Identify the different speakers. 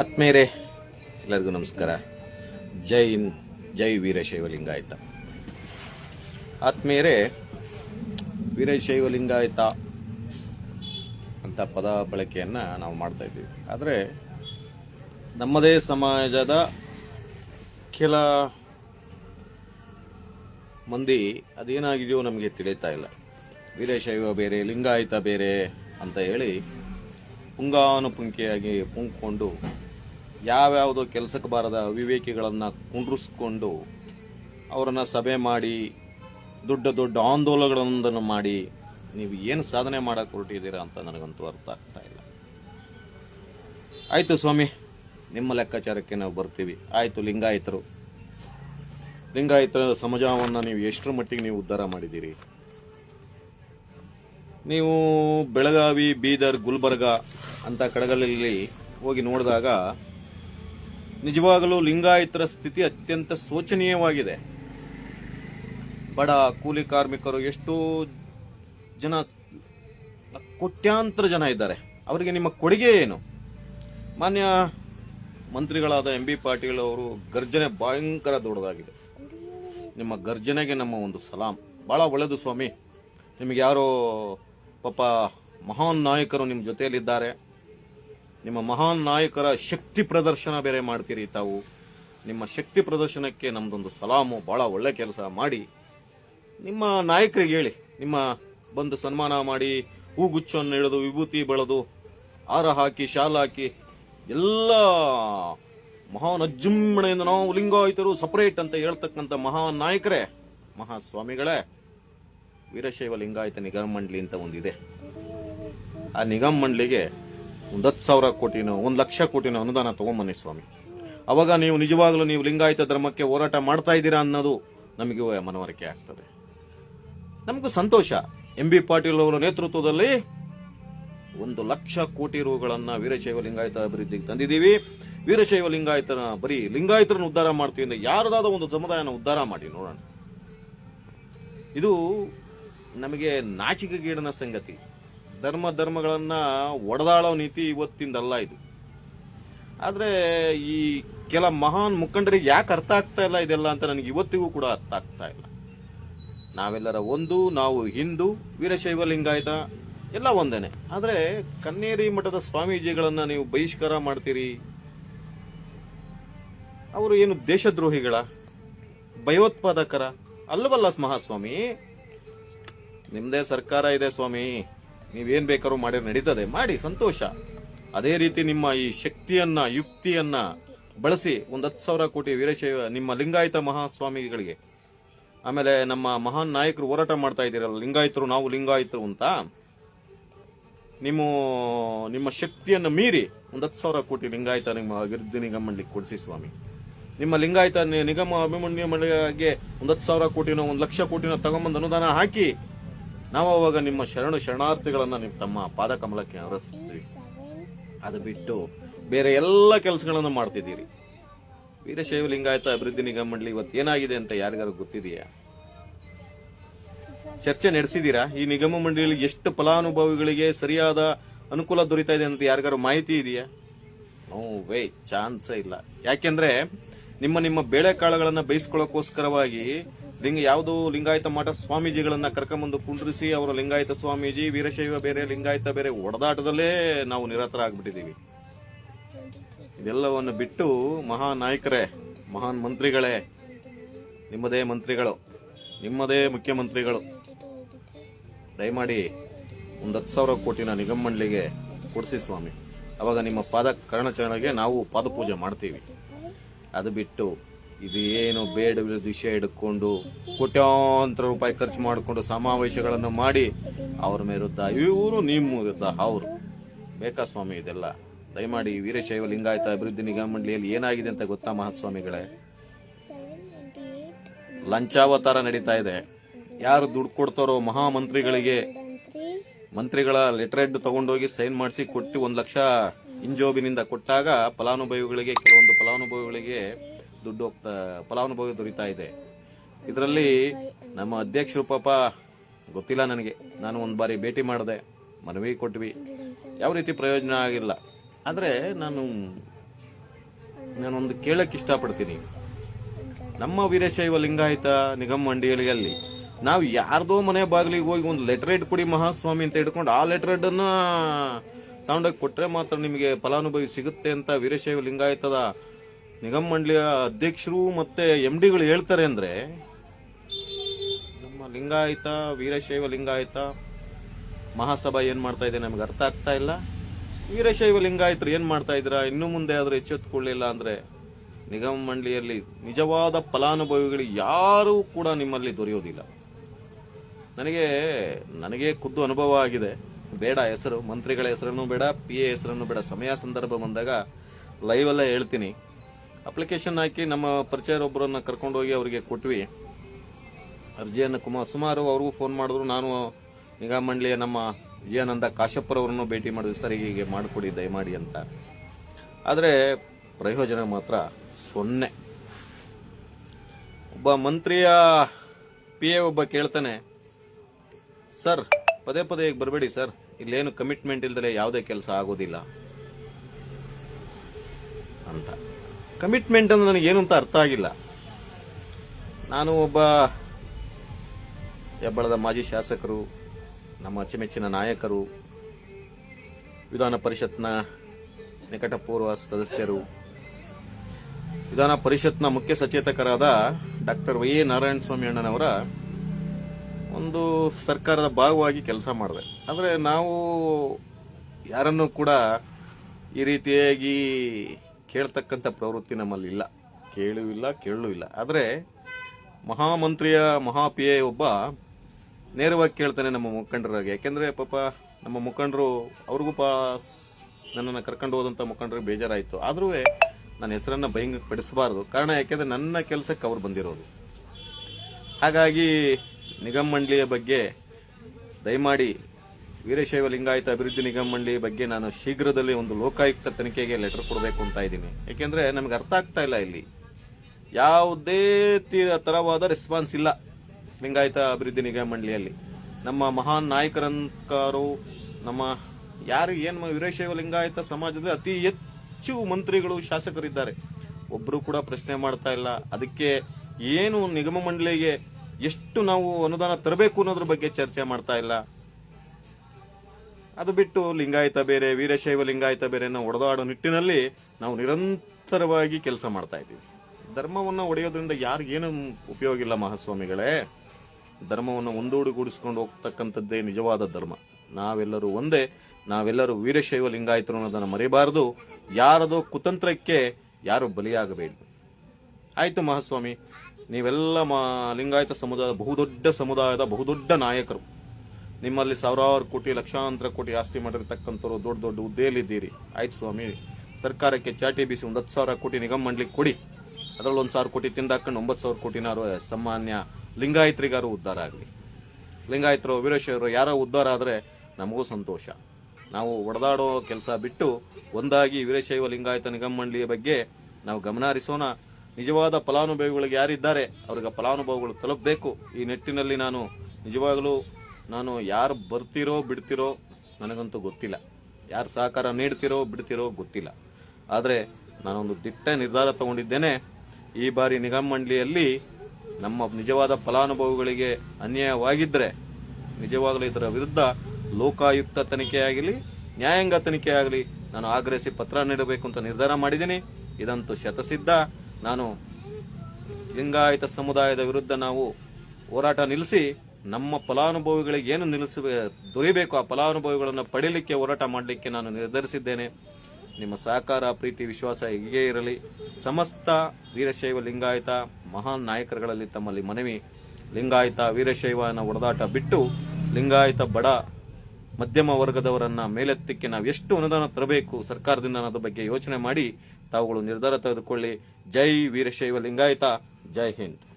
Speaker 1: ಆತ್ಮೇರೆ ಎಲ್ಲರಿಗೂ ನಮಸ್ಕಾರ. ಜೈ ಹಿಂದ್, ಜೈ ವೀರಶೈವ ಲಿಂಗಾಯತ ಆತ್ಮೇರೆ ವೀರಶೈವ ಲಿಂಗಾಯತ ಅಂತ ಪದ ಬಳಕೆಯನ್ನು ನಾವು ಮಾಡ್ತಾ ಇದ್ದೀವಿ. ಆದರೆ, ನಮ್ಮದೇ ಸಮಾಜದ ಕೆಲ ಮಂದಿ ಅದೇನಾಗಿದೆಯೋ ನಮಗೆ ತಿಳಿತಾ ಇಲ್ಲ. ವೀರಶೈವ ಬೇರೆ, ಲಿಂಗಾಯತ ಬೇರೆ ಅಂತ ಹೇಳಿ ಪುಂಗಾನುಪುಂಕಿಯಾಗಿ ಪುಂಕ್ಕೊಂಡು ಯಾವ್ಯಾವುದೋ ಕೆಲಸಕ್ಕೆ ಬಾರದ ಅವಿವೇಕಿಗಳನ್ನು ಕುಂಡ್ರಿಸ್ಕೊಂಡು ಅವರನ್ನು ಸಭೆ ಮಾಡಿ, ದೊಡ್ಡ ದೊಡ್ಡ ಆಂದೋಲನಗಳನ್ನು ಮಾಡಿ, ನೀವು ಏನು ಸಾಧನೆ ಮಾಡಕ್ಕೆ ಹೊರಟಿದ್ದೀರಾ ಅಂತ ನನಗಂತೂ ಅರ್ಥ ಆಗ್ತಾ ಇಲ್ಲ. ಆಯಿತು ಸ್ವಾಮಿ, ನಿಮ್ಮ ಲೆಕ್ಕಾಚಾರಕ್ಕೆ ನಾವು ಬರ್ತೀವಿ. ಆಯಿತು ಲಿಂಗಾಯತರು. ಲಿಂಗಾಯತರ ಸಮಾಜವನ್ನು ನೀವು ಎಷ್ಟರ ಮಟ್ಟಿಗೆ ನೀವು ಉದ್ಧಾರ ಮಾಡಿದ್ದೀರಿ? ನೀವು ಬೆಳಗಾವಿ, ಬೀದರ್, ಗುಲ್ಬರ್ಗ ಅಂತ ಕಡೆಗಳಲ್ಲಿ ಹೋಗಿ ನೋಡಿದಾಗ ನಿಜವಾಗಲೂ ಲಿಂಗಾಯತರ ಸ್ಥಿತಿ ಅತ್ಯಂತ ಶೋಚನೀಯವಾಗಿದೆ. ಬಡ ಕೂಲಿ ಕಾರ್ಮಿಕರು ಎಷ್ಟೋ ಜನ, ಕೋಟ್ಯಾಂತರ ಜನ ಇದ್ದಾರೆ. ಅವರಿಗೆ ನಿಮ್ಮ ಕೊಡುಗೆ ಏನು? ಮಾನ್ಯ ಮಂತ್ರಿಗಳಾದ ಎಂ ಬಿ ಪಾಟೀಲ್ ಅವರು ಗರ್ಜನೆ ಭಯಂಕರ ದೊಡ್ಡದಾಗಿದೆ. ನಿಮ್ಮ ಗರ್ಜನೆಗೆ ನಮ್ಮ ಒಂದು ಸಲಾಂ. ಬಹಳ ಒಳ್ಳೆಯದು ಸ್ವಾಮಿ. ನಿಮಗೆ ಯಾರೋ ಪಾಪ ಮಹಾನ್ ನಾಯಕರು ನಿಮ್ಮ ಜೊತೆಯಲ್ಲಿದ್ದಾರೆ. ನಿಮ್ಮ ಮಹಾನ್ ನಾಯಕರ ಶಕ್ತಿ ಪ್ರದರ್ಶನ ಬೇರೆ ಮಾಡ್ತೀರಿ ತಾವು. ನಿಮ್ಮ ಶಕ್ತಿ ಪ್ರದರ್ಶನಕ್ಕೆ ನಮ್ದೊಂದು ಸಲಾಮು, ಬಹಳ ಒಳ್ಳೆ ಕೆಲಸ ಮಾಡಿ. ನಿಮ್ಮ ನಾಯಕರಿಗೆ ಹೇಳಿ, ನಿಮ್ಮ ಬಂದು ಸನ್ಮಾನ ಮಾಡಿ ಹೂಗುಚ್ಚನ್ನು ಎಳೆದು, ವಿಭೂತಿ ಬೆಳೆದು, ಹಾರ ಹಾಕಿ, ಶಾಲ ಹಾಕಿ, ಎಲ್ಲ ಮಹಾನ್ ಅಜ್ಜುಮ್ಮಣೆಯಿಂದ ನಾವು ಲಿಂಗಾಯಿತರು ಸಪರೇಟ್ ಅಂತ ಹೇಳ್ತಕ್ಕಂಥ ಮಹಾನ್ ನಾಯಕರೇ, ಮಹಾಸ್ವಾಮಿಗಳೇ, ವೀರಶೈವ ಲಿಂಗಾಯತ ನಿಗಮ ಮಂಡಳಿ ಅಂತ ಒಂದಿದೆ. ಆ ನಿಗಮ ಮಂಡಳಿಗೆ ಒಂದು ಹತ್ತು ಸಾವಿರ ಕೋಟಿನೋ, ಒಂದು ಲಕ್ಷ ಕೋಟಿನೋ ಅನುದಾನ ತಗೊಂಬನ್ನಿ ಸ್ವಾಮಿ. ಅವಾಗ ನೀವು ನಿಜವಾಗಲೂ ನೀವು ಲಿಂಗಾಯತ ಧರ್ಮಕ್ಕೆ ಹೋರಾಟ ಮಾಡ್ತಾ ಇದ್ದೀರಾ ಅನ್ನೋದು ನಮಗೆ ಮನವರಿಕೆ ಆಗ್ತದೆ. ನಮಗೂ ಸಂತೋಷ. ಎಂ ಬಿ ಪಾಟೀಲ್ ಅವರ ನೇತೃತ್ವದಲ್ಲಿ ಒಂದು ಲಕ್ಷ ಕೋಟಿ ರೂಗಳನ್ನು ವೀರಶೈವ ಲಿಂಗಾಯತ ಅಭಿವೃದ್ಧಿಗೆ ತಂದಿದ್ದೀವಿ. ವೀರಶೈವ ಲಿಂಗಾಯತನ, ಬರೀ ಲಿಂಗಾಯತರನ್ನು ಉದ್ಧಾರ ಮಾಡ್ತೀವಿ ಅಂದ್ರೆ ಯಾರದಾದ ಒಂದು ಸಮುದಾಯನ ಉದ್ಧಾರ ಮಾಡಿ ನೋಡೋಣ. ಇದು ನಮಗೆ ನಾಚಿಕೆಗೀಡನ ಸಂಗತಿ. ಧರ್ಮ ಧರ್ಮಗಳನ್ನ ಒಡೆದಾಳೋ ನೀತಿ ಇವತ್ತಿಂದಲ್ಲ ಇದು. ಆದ್ರೆ ಈ ಕೆಲ ಮಹಾನ್ ಮುಖಂಡರಿಗೆ ಯಾಕೆ ಅರ್ಥ ಆಗ್ತಾ ಇಲ್ಲ ಇದೆಲ್ಲ ಅಂತ ನನಗೆ ಇವತ್ತಿಗೂ ಕೂಡ ಅರ್ಥ ಆಗ್ತಾ ಇಲ್ಲ. ನಾವೆಲ್ಲರ ಒಂದು, ನಾವು ಹಿಂದೂ, ವೀರಶೈವ ಲಿಂಗಾಯತ, ಎಲ್ಲ ಒಂದೇನೆ. ಆದ್ರೆ ಕನ್ನೇರಿ ಮಠದ ಸ್ವಾಮೀಜಿಗಳನ್ನ ನೀವು ಬಹಿಷ್ಕಾರ ಮಾಡ್ತೀರಿ? ಅವರು ಏನು ದೇಶದ್ರೋಹಿಗಳ, ಭಯೋತ್ಪಾದಕರ, ಅಲ್ಲವಲ್ಲ ಮಹಾಸ್ವಾಮಿ? ನಿಮ್ದೇ ಸರ್ಕಾರ ಇದೆ ಸ್ವಾಮಿ. ನೀವೇನ್ ಬೇಕಾದ್ರೂ ಮಾಡಿ ನಡೀತದೆ. ಮಾಡಿ, ಸಂತೋಷ. ಅದೇ ರೀತಿ ನಿಮ್ಮ ಈ ಶಕ್ತಿಯನ್ನ, ಯುಕ್ತಿಯನ್ನ ಬಳಸಿ ಒಂದು ಹತ್ತು ಸಾವಿರ ಕೋಟಿ ವೀರಶೈವ ನಿಮ್ಮ ಲಿಂಗಾಯತ ಮಹಾಸ್ವಾಮಿಗಳಿಗೆ. ಆಮೇಲೆ ನಮ್ಮ ಮಹಾನ್ ನಾಯಕರು ಹೋರಾಟ ಮಾಡ್ತಾ ಇದ್ದೀರಲ್ಲ, ಲಿಂಗಾಯತರು, ನಾವು ಲಿಂಗಾಯತರು ಅಂತ. ನಿಮ್ಮ ನಿಮ್ಮ ಶಕ್ತಿಯನ್ನು ಮೀರಿ ಒಂದು ಹತ್ತು ಸಾವಿರ ಕೋಟಿ ಲಿಂಗಾಯತ ನಿಮ್ಮ ಅಭಿವೃದ್ಧಿ ನಿಗಮ ಮಂಡಳಿಗೆ ಕೊಡಿಸಿ ಸ್ವಾಮಿ. ನಿಮ್ಮ ಲಿಂಗಾಯತ ನಿಗಮ ಅಭಿಮನ್ಯು ಮಂಡಳಿಗೆ ಒಂದು ಹತ್ತು ಸಾವಿರ ಕೋಟಿನೋ, ಒಂದು ಲಕ್ಷ ಕೋಟಿನೋ ತಗೊಂಬಂದು ಅನುದಾನ ಹಾಕಿ ನಾವು ಅವಾಗ ನಿಮ್ಮ ಶರಣು ಶರಣಾರ್ಥಿಗಳನ್ನ ನಿಮ್ಮ ತಮ್ಮ ಪಾದ ಕಮಲಕ್ಕೆ ಅರಸ್ತೀವಿ ಅದು ಬಿಟ್ಟು ಬೇರೆ ಎಲ್ಲ ಕೆಲಸಗಳನ್ನು ಮಾಡ್ತಿದ್ದೀರಿ. ವೀರಶೈವ ಲಿಂಗಾಯತ ಅಭಿವೃದ್ಧಿ ನಿಗಮ ಮಂಡಳಿ ಇವತ್ತು ಏನಾಗಿದೆ ಅಂತ ಯಾರಿಗಾರು ಗೊತ್ತಿದೆಯಾ? ಚರ್ಚೆ ನಡೆಸಿದೀರಾ ಈ ನಿಗಮ ಮಂಡಳಿಯಲ್ಲಿ ಎಷ್ಟು ಫಲಾನುಭವಿಗಳಿಗೆ ಸರಿಯಾದ ಅನುಕೂಲ ದೊರೀತಾ ಇದೆ ಅಂತ ಯಾರಿಗಾರು ಮಾಹಿತಿ ಇದೆಯಾ? ನೋ ವೇ, ಚಾನ್ಸೇ ಇಲ್ಲ. ಯಾಕೆಂದ್ರೆ ನಿಮ್ಮ ನಿಮ್ಮ ಬೇಳೆಕಾಳುಗಳನ್ನು ಬೇಯಿಸ್ಕೊಳ್ಳೋಕೋಸ್ಕರವಾಗಿ ಲಿಂಗ ಯಾವುದು ಲಿಂಗಾಯತ ಮಠ ಸ್ವಾಮೀಜಿಗಳನ್ನ ಕರ್ಕೊಂಬಂದು ಕುಂಡ್ರಿಸಿ ಅವರ ಲಿಂಗಾಯತ ಸ್ವಾಮೀಜಿ, ವೀರಶೈವ ಬೇರೆ, ಲಿಂಗಾಯತ ಬೇರೆ ಒಡೆದಾಟದಲ್ಲೇ ನಾವು ನಿರತರ ಆಗ್ಬಿಟ್ಟಿದೀವಿ ಇದೆಲ್ಲವನ್ನು ಬಿಟ್ಟು ಮಹಾನ್ ನಾಯಕರೇ ಮಹಾನ್ ಮಂತ್ರಿಗಳೇ, ನಿಮ್ಮದೇ ಮಂತ್ರಿಗಳು, ನಿಮ್ಮದೇ ಮುಖ್ಯಮಂತ್ರಿಗಳು, ದಯಮಾಡಿ ಒಂದು ಹತ್ತು ಸಾವಿರ ಕೋಟಿನ ನಿಗಮ ಮಂಡಳಿಗೆ ಕೊಡಿಸಿ ಸ್ವಾಮಿ. ಅವಾಗ ನಿಮ್ಮ ಪಾದ ಕರ್ಣಚರಣೆಗೆ ನಾವು ಪಾದಪೂಜೆ ಮಾಡ್ತೀವಿ. ಅದು ಬಿಟ್ಟು ಇದೇನು ಬೇಡವಿಲ್ಲದ ವಿಷಯ ಹಿಡ್ಕೊಂಡು ಕೋಟ್ಯಾಂತರ ರೂಪಾಯಿ ಖರ್ಚು ಮಾಡಿಕೊಂಡು ಸಮಾವೇಶಗಳನ್ನು ಮಾಡಿ ಅವ್ರ ವಿರುದ್ಧ ಇವರು, ನಿಮ್ಮ ವಿರುದ್ಧ ಅವರು. ಬೇಕಾ ಸ್ವಾಮಿ ಇದೆಲ್ಲ? ದಯಮಾಡಿ ವೀರಶೈವ ಲಿಂಗಾಯತ ಅಭಿವೃದ್ಧಿ ನಿಗಮ ಮಂಡಳಿಯಲ್ಲಿ ಏನಾಗಿದೆ ಅಂತ ಗೊತ್ತಾ ಮಹಾಸ್ವಾಮಿಗಳೇ? ಲಂಚಾವತಾರ ನಡೀತಾ ಇದೆ. ಯಾರು ದುಡ್ಡು ಕೊಡ್ತಾರೋ ಮಹಾಮಂತ್ರಿಗಳಿಗೆ? ಮಂತ್ರಿಗಳ ಲೆಟರ್ ತಗೊಂಡೋಗಿ ಸೈನ್ ಮಾಡಿಸಿ ಕೊಟ್ಟು ಒಂದು ಲಕ್ಷ ಇಂಜೋಬಿನಿಂದ ಕೊಟ್ಟಾಗ ಫಲಾನುಭವಿಗಳಿಗೆ, ಕೆಲವೊಂದು ಫಲಾನುಭವಿಗಳಿಗೆ ದುಡ್ಡು ಹೋಗ್ತಾ ಫಲಾನುಭವಿ ದೊರೀತಾ ಇದೆ. ಇದರಲ್ಲಿ ನಮ್ಮ ಅಧ್ಯಕ್ಷರು ಪಾಪ ಗೊತ್ತಿಲ್ಲ ನನಗೆ. ನಾನು ಒಂದು ಬಾರಿ ಭೇಟಿ ಮಾಡಿದೆ, ಮನವಿ ಕೊಟ್ವಿ. ಯಾವ ರೀತಿ ಪ್ರಯೋಜನ ಆಗಿಲ್ಲ. ಆದರೆ ನಾನು, ನಾನೊಂದು ಕೇಳಕ್ಕೆ ಇಷ್ಟಪಡ್ತೀನಿ. ನಮ್ಮ ವೀರಶೈವ ಲಿಂಗಾಯತ ನಿಗಮ ಮಂಡಳಿಯಲ್ಲಿ ನಾವು ಯಾರ್ದೋ ಮನೆ ಬಾಗಿಲಿಗೆ ಹೋಗಿ ಒಂದು ಲೆಟರ್ ಹೆಡ್ ಕೊಡಿ ಮಹಾಸ್ವಾಮಿ ಅಂತ ಹಿಡ್ಕೊಂಡು ಆ ಲೆಟರ್ ಹೆಡ್ ಅನ್ನ ತಗೊಂಡೋಗಿ ಕೊಟ್ರೆ ಮಾತ್ರ ನಿಮಗೆ ಫಲಾನುಭವಿ ಸಿಗುತ್ತೆ ಅಂತ ವೀರಶೈವ ಲಿಂಗಾಯತದ ನಿಗಮ ಮಂಡಳಿಯ ಅಧ್ಯಕ್ಷರು ಮತ್ತೆ ಎಂ ಡಿಗಳು ಹೇಳ್ತಾರೆ ಅಂದ್ರೆ ನಮ್ಮ ಲಿಂಗಾಯತ, ವೀರಶೈವ ಲಿಂಗಾಯತ, ಮಹಾಸಭಾ ಏನ್ ಮಾಡ್ತಾ ಇದೆ ನಮ್ಗೆ ಅರ್ಥ ಆಗ್ತಾ ಇಲ್ಲ. ವೀರಶೈವ ಲಿಂಗಾಯತರು ಏನ್ ಮಾಡ್ತಾ ಇದ್ದೀರಾ? ಇನ್ನು ಮುಂದೆ ಆದ್ರೂ ಎಚ್ಚೆತ್ಕೊಳ್ಳಿಲ್ಲ ಅಂದ್ರೆ ನಿಗಮ ಮಂಡಳಿಯಲ್ಲಿ ನಿಜವಾದ ಫಲಾನುಭವಿಗಳು ಯಾರೂ ಕೂಡ ನಿಮ್ಮಲ್ಲಿ ದೊರೆಯೋದಿಲ್ಲ. ನನಗೆ ನನಗೆ ಖುದ್ದು ಅನುಭವ ಆಗಿದೆ. ಬೇಡ ಹೆಸರು, ಮಂತ್ರಿಗಳ ಹೆಸರನ್ನು ಬೇಡ ಪಿ ಎ ಹೆಸರನ್ನು ಬೇಡ. ಸಮಯ ಸಂದರ್ಭ ಬಂದಾಗ ಲೈವ್ ಅಲ್ಲೇ ಹೇಳ್ತೀನಿ. ಅಪ್ಲಿಕೇಶನ್ ಹಾಕಿ ನಮ್ಮ ಪರಿಚಯರೊಬ್ಬರನ್ನ ಕರ್ಕೊಂಡೋಗಿ ಅವರಿಗೆ ಕೊಟ್ವಿ. ಅರ್ಜಿಯನ್ನು ಕುಮಾರ್ ಸುಮಾರು ಅವ್ರಿಗೂ ಫೋನ್ ಮಾಡಿದ್ರು. ನಾನು ನಿಗಾ ಮಂಡಳಿಯ ನಮ್ಮ ವಿಜಯಾನಂದ ಕಾಶಪ್ಪರವರನ್ನು ಭೇಟಿ ಮಾಡಿದ್ವಿ. ಸರ್, ಹೀಗೆ ಮಾಡಿಕೊಡಿ, ದಯಮಾಡಿ ಅಂತ. ಆದರೆ ಪ್ರಯೋಜನ ಮಾತ್ರ ಸೊನ್ನೆ. ಒಬ್ಬ ಮಂತ್ರಿಯ ಪಿ ಎ ಒಬ್ಬ ಕೇಳ್ತಾನೆ, ಸರ್, ಪದೇ ಪದೇ ಈಗ ಬರಬೇಡಿ ಸರ್. ಇಲ್ಲೇನು ಕಮಿಟ್ಮೆಂಟ್ ಇಲ್ದಲೆ ಯಾವುದೇ ಕೆಲಸ ಆಗೋದಿಲ್ಲ. ಅಂತ. ಕಮಿಟ್ಮೆಂಟ್ ಅಂದ್ರೆ ನನಗೇನು ಅಂತ ಅರ್ಥ ಆಗಿಲ್ಲ. ನಾನು ಒಬ್ಬ ಹೆಬ್ಬಳದ ಮಾಜಿ ಶಾಸಕರು, ನಮ್ಮ ಅಚ್ಚುಮೆಚ್ಚಿನ ನಾಯಕರು, ವಿಧಾನ ಪರಿಷತ್ನ ನಿಕಟಪೂರ್ವ ಸದಸ್ಯರು, ವಿಧಾನ ಪರಿಷತ್ನ ಮುಖ್ಯ ಸಚೇತಕರಾದ doctor Y A Narayana Swamy ಅಣ್ಣನವರ ಒಂದು ಸರ್ಕಾರದ ಭಾಗವಾಗಿ ಕೆಲಸ ಮಾಡಿದೆ. ಆದರೆ ನಾವು ಯಾರನ್ನು ಕೂಡ ಈ ರೀತಿಯಾಗಿ ಕೇಳ್ತಕ್ಕಂಥ ಪ್ರವೃತ್ತಿ ನಮ್ಮಲ್ಲಿ ಇಲ್ಲ. ಕೇಳೂ ಇಲ್ಲ ಕೇಳಲೂ ಇಲ್ಲ. ಆದರೆ ಮಹಾಮಂತ್ರಿಯ, ಮಹಾ ಪಿ ಎ ಒಬ್ಬ ನೇರವಾಗಿ ಕೇಳ್ತಾನೆ ನಮ್ಮ ಮುಖಂಡರಾಗಿ. ಯಾಕೆಂದರೆ ಪಾಪ ನಮ್ಮ ಮುಖಂಡರು, ಅವ್ರಿಗೂ ಪಾ ನನ್ನನ್ನು ಕರ್ಕೊಂಡು ಹೋದಂಥ ಮುಖಂಡರಿಗೆ ಬೇಜಾರಾಯಿತು. ಆದರೂ ನನ್ನ ಹೆಸರನ್ನು ಬಹಿಂಗ ಪಡಿಸಬಾರ್ದು ಕಾರಣ ಯಾಕೆಂದರೆ ನನ್ನ ಕೆಲಸಕ್ಕೆ ಅವ್ರು ಬಂದಿರೋದು. ಹಾಗಾಗಿ ನಿಗಮ ಮಂಡಳಿಯ ಬಗ್ಗೆ ದಯಮಾಡಿ ವೀರಶೈವ ಲಿಂಗಾಯತ ಅಭಿವೃದ್ಧಿ ನಿಗಮ ಮಂಡಳಿ ಬಗ್ಗೆ ನಾನು ಶೀಘ್ರದಲ್ಲಿ ಒಂದು ಲೋಕಾಯುಕ್ತ ತನಿಖೆಗೆ ಲೆಟರ್ ಕೊಡಬೇಕು ಅಂತ ಇದ್ದೀನಿ. ಯಾಕೆಂದ್ರೆ ನಮಗೆ ಅರ್ಥ ಆಗ್ತಾ ಇಲ್ಲ ಇಲ್ಲಿ. ಯಾವುದೇ ತರವಾದ ರೆಸ್ಪಾನ್ಸ್ ಇಲ್ಲ ಲಿಂಗಾಯತ ಅಭಿವೃದ್ಧಿ ನಿಗಮ ಮಂಡಳಿಯಲ್ಲಿ. ನಮ್ಮ ಮಹಾನ್ ನಾಯಕರಂಕಾರು, ನಮ್ಮ ಯಾರು ಏನು ವೀರಶೈವ ಲಿಂಗಾಯತ ಸಮಾಜದಲ್ಲಿ ಅತಿ ಹೆಚ್ಚು ಮಂತ್ರಿಗಳು, ಶಾಸಕರಿದ್ದಾರೆ. ಒಬ್ಬರು ಕೂಡ ಪ್ರಶ್ನೆ ಮಾಡ್ತಾ ಇಲ್ಲ. ಅದಕ್ಕೆ ಏನು ನಿಗಮ ಮಂಡಳಿಗೆ ಎಷ್ಟು ನಾವು ಅನುದಾನ ತರಬೇಕು ಅನ್ನೋದ್ರ ಬಗ್ಗೆ ಚರ್ಚೆ ಮಾಡ್ತಾ ಇಲ್ಲ. ಅದು ಬಿಟ್ಟು ಲಿಂಗಾಯತ ಬೇರೆ, ವೀರಶೈವ ಲಿಂಗಾಯತ ಬೇರೆ ಒಡೆದಾಡೋ ನಿಟ್ಟಿನಲ್ಲಿ ನಾವು ನಿರಂತರವಾಗಿ ಕೆಲಸ ಮಾಡ್ತಾ ಇದ್ದೀವಿ. ಧರ್ಮವನ್ನು ಒಡೆಯೋದ್ರಿಂದ ಯಾರಿಗೇನು ಉಪಯೋಗ ಇಲ್ಲ ಮಹಾಸ್ವಾಮಿಗಳೇ. ಧರ್ಮವನ್ನು ಒಂದೂಡುಗೂಡಿಸ್ಕೊಂಡು ಹೋಗ್ತಕ್ಕಂಥದ್ದೇ ನಿಜವಾದ ಧರ್ಮ. ನಾವೆಲ್ಲರೂ ಒಂದೇ, ನಾವೆಲ್ಲರೂ ವೀರಶೈವ ಲಿಂಗಾಯತರು ಅನ್ನೋದನ್ನು ಮರೆಯಬಾರದು ಯಾರದೋ ಕುತಂತ್ರಕ್ಕೆ ಯಾರು ಬಲಿಯಾಗಬೇಡಿ. ಆಯ್ತು ಮಹಾಸ್ವಾಮಿ, ನೀವೆಲ್ಲ ಮಾ, ಲಿಂಗಾಯತ ಸಮುದಾಯದ ಬಹುದೊಡ್ಡ ಸಮುದಾಯದ ಬಹುದೊಡ್ಡ ನಾಯಕರು. ನಿಮ್ಮಲ್ಲಿ ಸಾವಿರಾರು ಕೋಟಿ, ಲಕ್ಷಾಂತರ ಕೋಟಿ ಆಸ್ತಿ ಮಾಡಿರ್ತಕ್ಕಂಥವ್ರು ದೊಡ್ಡ ದೊಡ್ಡ ಹುದ್ದೆಯಲ್ಲಿದ್ದೀರಿ. ಆಯ್ತು ಸ್ವಾಮಿ, ಸರ್ಕಾರಕ್ಕೆ ಚಾಟಿ ಬೀಸಿ ಒಂದು ಹತ್ತು ಸಾವಿರ ಕೋಟಿ ನಿಗಮ ಮಂಡಳಿಗೆ ಕೊಡಿ. ಅದರಲ್ಲಿ ಒಂದು ಸಾವಿರ ಕೋಟಿ ತಿಂದಾಕೊಂಡು ಒಂಬತ್ತು ಸಾವಿರ ಕೋಟಿನಾರು ಸಾಮಾನ್ಯ ಲಿಂಗಾಯತರಿಗಾರು ಉದ್ಧಾರ ಆಗಲಿ. ಲಿಂಗಾಯತರು, ವೀರೇಶ್ವರರು ಯಾರೋ ಉದ್ಧಾರ ಆದರೆ ನಮಗೂ ಸಂತೋಷ. ನಾವು ಒಡೆದಾಡೋ ಕೆಲಸ ಬಿಟ್ಟು ಒಂದಾಗಿ ವೀರಶೈವ ಲಿಂಗಾಯತ ನಿಗಮ ಮಂಡಳಿಯ ಬಗ್ಗೆ ನಾವು ಗಮನ ಹರಿಸೋಣ ನಿಜವಾದ ಫಲಾನುಭವಿಗಳಿಗೆ ಯಾರಿದ್ದಾರೆ, ಅವ್ರಿಗೆ ಫಲಾನುಭವಿಗಳು ತಲುಪಬೇಕು. ಈ ನಿಟ್ಟಿನಲ್ಲಿ ನಾನು ನಿಜವಾಗಲೂ ನಾನು ಯಾರು ಬರ್ತಿರೋ ಬಿಡ್ತಿರೋ ನನಗಂತೂ ಗೊತ್ತಿಲ್ಲ. ಯಾರು ಸಹಕಾರ ನೀಡ್ತಿರೋ ಬಿಡ್ತಿರೋ ಗೊತ್ತಿಲ್ಲ. ಆದರೆ ನಾನೊಂದು ದಿಟ್ಟ ನಿರ್ಧಾರ ತಗೊಂಡಿದ್ದೇನೆ. ಈ ಬಾರಿ ನಿಗಮ ಮಂಡಳಿಯಲ್ಲಿ ನಮ್ಮ ನಿಜವಾದ ಫಲಾನುಭವಿಗಳಿಗೆ ಅನ್ಯಾಯವಾಗಿದ್ದರೆ ನಿಜವಾಗಲೂ ಇದರ ವಿರುದ್ಧ ಲೋಕಾಯುಕ್ತ ತನಿಖೆಯಾಗಲಿ ನ್ಯಾಯಾಂಗ ತನಿಖೆಯಾಗಲಿ ನಾನು ಆಗ್ರಹಿಸಿ ಪತ್ರ ನೀಡಬೇಕು ಅಂತ ನಿರ್ಧಾರ ಮಾಡಿದ್ದೀನಿ. ಇದಂತೂ ಶತಸಿದ್ಧ. ನಾನು ಲಿಂಗಾಯತ ಸಮುದಾಯದ ವಿರುದ್ಧ ನಾವು ಹೋರಾಟ ನಿಲ್ಲಿಸಿ ನಮ್ಮ ಫಲಾನುಭವಿಗಳಿಗೆ ಏನು ನಿಲ್ಲಿಸ ದೊರೆಯಬೇಕು ಆ ಫಲಾನುಭವಿಗಳನ್ನು ಪಡೀಲಿಕ್ಕೆ ಹೋರಾಟ ಮಾಡಲಿಕ್ಕೆ ನಾನು ನಿರ್ಧರಿಸಿದ್ದೇನೆ. ನಿಮ್ಮ ಸಹಕಾರ, ಪ್ರೀತಿ, ವಿಶ್ವಾಸ ಹೀಗೆ ಇರಲಿ. ಸಮಸ್ತ ವೀರಶೈವ ಲಿಂಗಾಯತ ಮಹಾನ್ ನಾಯಕರುಗಳಲ್ಲಿ ತಮ್ಮಲ್ಲಿ ಮನವಿ. ಲಿಂಗಾಯತ ವೀರಶೈವನ ಒಡೆದಾಟ ಬಿಟ್ಟು ಲಿಂಗಾಯತ ಬಡ ಮಧ್ಯಮ ವರ್ಗದವರನ್ನ ಮೇಲೆತ್ತಕ್ಕೆ ನಾವು ಎಷ್ಟು ಅನುದಾನ ತರಬೇಕು, ಸರ್ಕಾರದಿಂದ ಅನ್ನೋದ್ರ ಬಗ್ಗೆ ಯೋಚನೆ ಮಾಡಿ ತಾವುಗಳು ನಿರ್ಧಾರ ತೆಗೆದುಕೊಳ್ಳಿ. ಜೈ ವೀರಶೈವ ಲಿಂಗಾಯತ, ಜೈ ಹಿಂದ್.